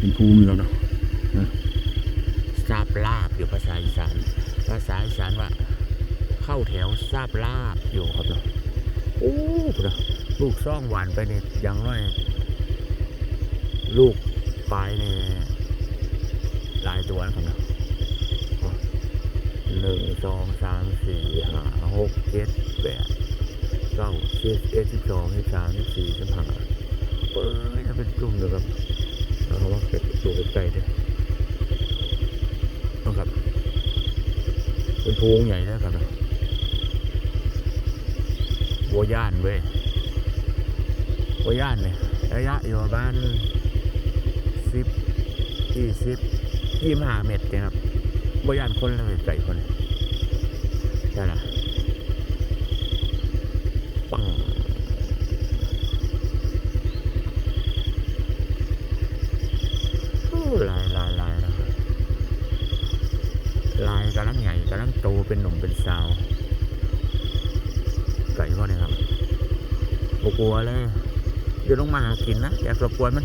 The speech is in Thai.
เป็นภูมิแล้วเนาะทราบลาบอยู่ภาษาอีสาน ภาษาอีสานว่า เข้าแถวทราบลาบอยู่ครับเนาะโอ้เนาะลูกซ่องหวานไปเนี่ยอย่างน้อยลูกปลายเนี่ยหลายตัวนะครับเนาะหนึ่งสองสามสี่ห้าหกเจ็ดแปดเก้าสิบเอ็ดสิบสองสิบสามสิบสี่สิบห้าเปิดเป็นกลุ่มเลยครับ ว่าเป็ดตัวใกล้ๆด้วยนะครับ เป็นโพงใหญ่แล้วครับนะวัวย่านเว้ยวัวย่านเนี่ยระยะอยู่ประมาณสิบยี่สิบยี่ห้าเมตรนี่ยครับวัวย่านคนละไก่คนใช่ละปังโอ้ลายลายลายนะครับ ลายกำลังใหญ่กำลังโตเป็นหนุ่มเป็นสาวไก่พวกนี้ครับกลัวเลยเดี๋ยวลงมาหากินนะอยากลัวมัน